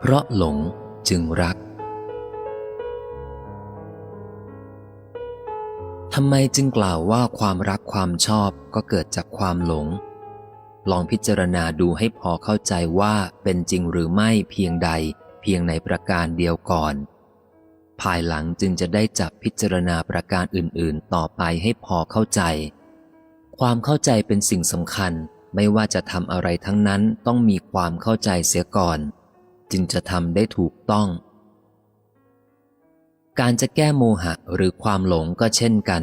เพราะหลงจึงรัก ทำไมจึงกล่าวว่าความรักความชอบก็เกิดจากความหลง ลองพิจารณาดูให้พอเข้าใจว่าเป็นจริงหรือไม่เพียงใดเพียงในประการเดียวก่อน ภายหลังจึงจะได้จับพิจารณาประการอื่น ๆ ต่อไปให้พอเข้าใจ ความเข้าใจเป็นสิ่งสำคัญไม่ว่าจะทำอะไรทั้งนั้นต้องมีความเข้าใจเสียก่อน จึงจะทำได้ถูกต้อง การจะแก้โมหะหรือความหลงก็เช่นกัน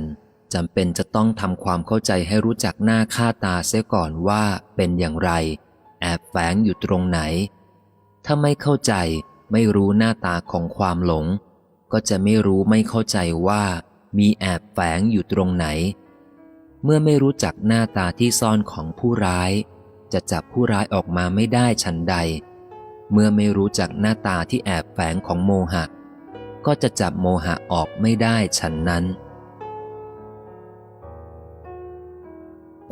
จำเป็นจะต้องทำความเข้าใจให้รู้จักหน้าค่าตาเสียก่อนว่าเป็นอย่างไร แอบแฝงอยู่ตรงไหน ถ้าไม่เข้าใจไม่รู้หน้าตาของความหลง ก็จะไม่รู้ไม่เข้าใจว่า มีแอบแฝงอยู่ตรงไหน เมื่อไม่รู้จักหน้าตาที่ซ่อนของผู้ร้าย จะจับผู้ร้ายออกมาไม่ได้ฉันใด เมื่อไม่รู้จักหน้าตาที่แอบแฝงของโมหะ ก็จะจับโมหะออกไม่ได้ฉันนั้น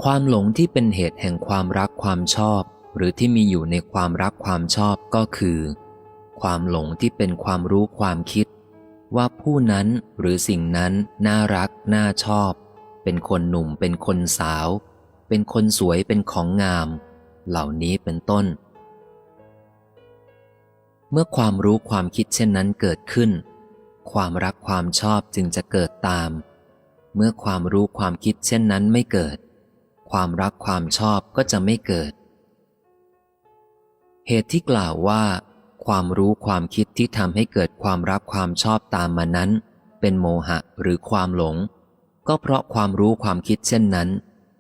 ความหลงที่เป็นเหตุแห่งความรักความชอบ หรือที่มีอยู่ในความรักความชอบก็คือ ความหลงที่เป็นความรู้ความคิด ว่าผู้นั้นหรือสิ่งนั้นน่ารักน่าชอบ เป็นคนหนุ่มเป็นคนสาว เป็นคนสวยเป็นของงาม เหล่านี้เป็นต้น เมื่อความรู้ความคิดเช่นนั้นเกิดขึ้น ความรักความชอบจึงจะเกิดตาม เมื่อความรู้ความคิดเช่นนั้นไม่เกิด ความรักความชอบก็จะไม่เกิด เหตุที่กล่าวว่า ความรู้ความคิดที่ทำให้เกิดความรักความชอบตามมานั้น เป็นโมหะหรือความหลง ก็เพราะความรู้ความคิดเช่นนั้น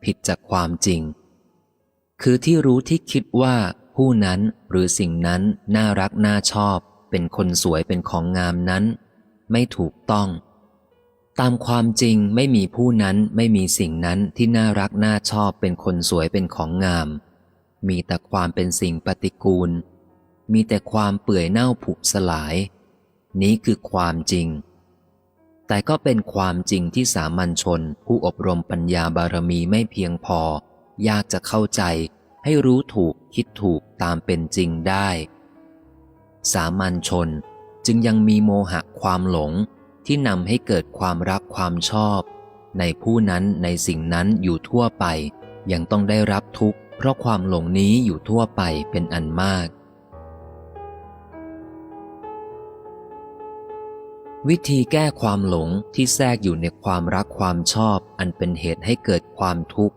ผิดจากความจริง คือที่รู้ที่คิดว่า ผู้นั้นหรือสิ่งนั้นน่ารักน่าชอบ เป็นคนสวยเป็นของงามนั้น ไม่ถูกต้อง ตามความจริงไม่มีผู้นั้นไม่มีสิ่งนั้นที่น่ารักน่าชอบเป็นคนสวยเป็นของงาม มีแต่ความเป็นสิ่งปฏิกูล มีแต่ความเปื่อยเน่าผุสลาย นี้คือความจริง แต่ก็เป็นความจริงที่สามัญชน ผู้อบรมปัญญาบารมีไม่เพียงพอ ยากจะเข้าใจ ให้รู้ถูกคิดถูกตามเป็นจริงได้ สามัญชนจึงยังมีโมหะความหลงที่นำให้เกิดความรักความชอบ ในผู้นั้นในสิ่งนั้นอยู่ทั่วไป ยังต้องได้รับทุกข์เพราะความหลงนี้อยู่ทั่วไปเป็นอันมาก วิธีแก้ความหลงที่แทรกอยู่ในความรักความชอบอันเป็นเหตุให้เกิดความทุกข์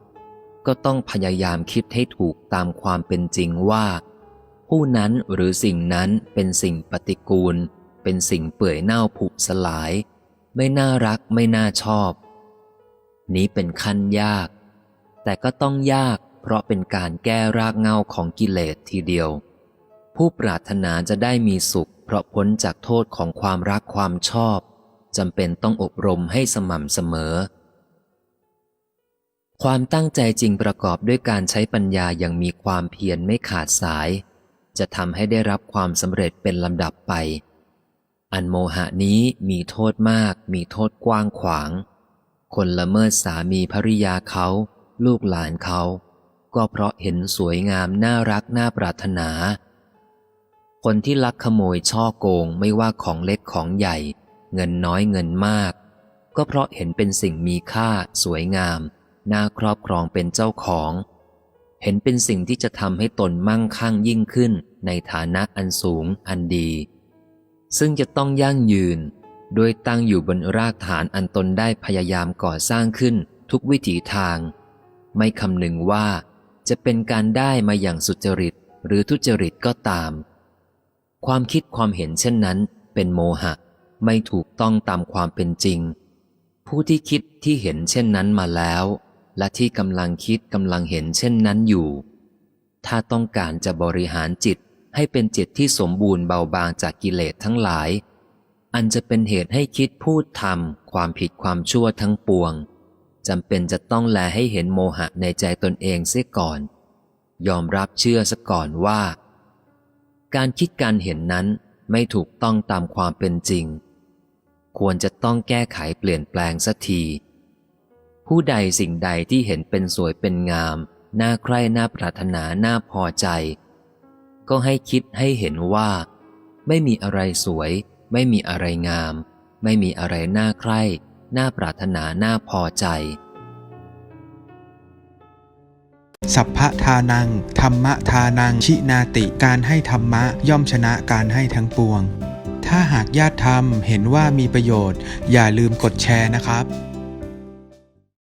ก็ต้องพยายามคิดให้ถูกตามความเป็นจริงว่า ผู้นั้นหรือสิ่งนั้นเป็นสิ่งปฏิกูล เป็นสิ่งเปื่อยเน่าผุสลาย ไม่น่ารักไม่น่าชอบ นี้เป็นขั้นยาก แต่ก็ต้องยากเพราะเป็นการแก้รากเหง้าของกิเลสทีเดียว ผู้ปรารถนาจะได้มีสุข เพราะพ้นจากโทษของความรักความชอบจำเป็นต้องอบรมให้สม่ำเสมอ ความตั้งใจจริงประกอบด้วยการใช้ปัญญาอย่างมีความเพียรไม่ขาดสาย จะทำให้ได้รับความสำเร็จเป็นลำดับไป อันโมหะนี้มีโทษมาก มีโทษกว้างขวาง คนละเมิดสามีภริยาเขา ลูกหลานเขา ก็เพราะเห็นสวยงามน่ารักน่าปรารถนา คนที่ลักขโมยช่อโกงไม่ว่าของเล็กของใหญ่ เงินน้อยเงินมาก ก็เพราะเห็นเป็นสิ่งมีค่าสวยงาม น่าครอบครองเป็นเจ้าของ เห็นเป็นสิ่งที่จะทำให้ตนมั่งคั่งยิ่งขึ้นในฐานะอันสูงอันดี ซึ่งจะต้องยั่งยืน โดยตั้งอยู่บนรากฐานอันตนได้พยายามก่อสร้างขึ้นทุกวิถีทาง ไม่คำนึงว่าจะเป็นการได้มาอย่างสุจริตหรือทุจริตก็ตาม ความคิดความเห็นเช่นนั้น เป็นโมหะไม่ถูกต้องตามความเป็นจริง ผู้ที่คิดที่เห็นเช่นนั้นมาแล้ว และที่กำลังคิดกำลังเห็นเช่นนั้นอยู่ ถ้าต้องการจะบริหารจิตให้เป็นจิตที่สมบูรณ์เบาบางจากกิเลสทั้งหลาย อันจะเป็นเหตุให้คิดพูดทำความผิดความชั่วทั้งปวงจำเป็นจะต้องแลให้เห็นโมหะในใจตนเองเสียก่อน ยอมรับเชื่อซะก่อนว่า การคิดการเห็นนั้นไม่ถูกต้องตามความเป็นจริง ควรจะต้องแก้ไขเปลี่ยนแปลงสักที ผู้ใดสิ่งใดที่เห็นเป็นสวยเป็นงาม น่าใคร่น่าปรารถนาน่าพอใจ ก็ให้คิดให้เห็นว่า ไม่มีอะไรสวย ไม่มีอะไรงาม ไม่มีอะไรน่าใคร่น่าปรารถนาน่าพอใจ สัพพะทานัง ธรรมะทานัง ชินาติ การให้ธรรมะย่อมชนะการให้ทั้งปวง ถ้าหากญาติธรรมเห็นว่ามีประโยชน์ อย่าลืมกดแชร์นะครับ